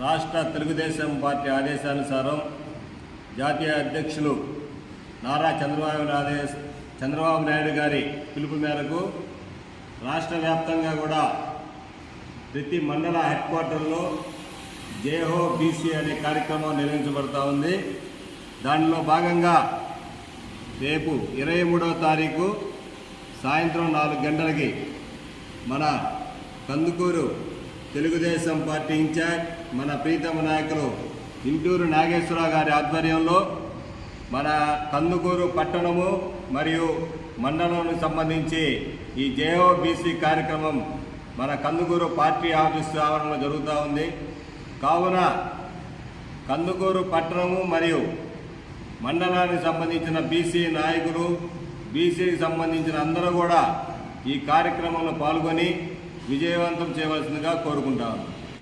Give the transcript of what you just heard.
రాష్ట్ర తెలుగుదేశం పార్టీ ఆదేశానుసారం జాతీయ అధ్యక్షులు నారా చంద్రబాబు ఆదేశ చంద్రబాబు నాయుడు గారి పిలుపు మేరకు రాష్ట్ర వ్యాప్తంగా కూడా ప్రతి మండల హెడ్ క్వార్టర్లో జేహో బీసీ అనే కార్యక్రమం నిర్వహించబడతా ఉంది. దానిలో భాగంగా రేపు ఇరవై మూడవ తారీఖు సాయంత్రం నాలుగు గంటలకి మన కందుకూరు తెలుగుదేశం పార్టీ ఇన్ఛార్జ్ మన ప్రీతమ నాయకులు ఇంటూరు నాగేశ్వరరావు గారి ఆధ్వర్యంలో మన కందుకూరు పట్టణము మరియు మండలానికి సంబంధించి ఈ జేఓబీసీ కార్యక్రమం మన కందుకూరు పార్టీ ఆఫీస్ ఆవరణలో జరుగుతూ ఉంది. కావున కందుకూరు పట్టణము మరియు మండలానికి సంబంధించిన బీసీ నాయకులు బీసీకి సంబంధించిన అందరూ కూడా ఈ కార్యక్రమంలో పాల్గొని విజయవంతం చేయవలసిందిగా కోరుకుంటాను.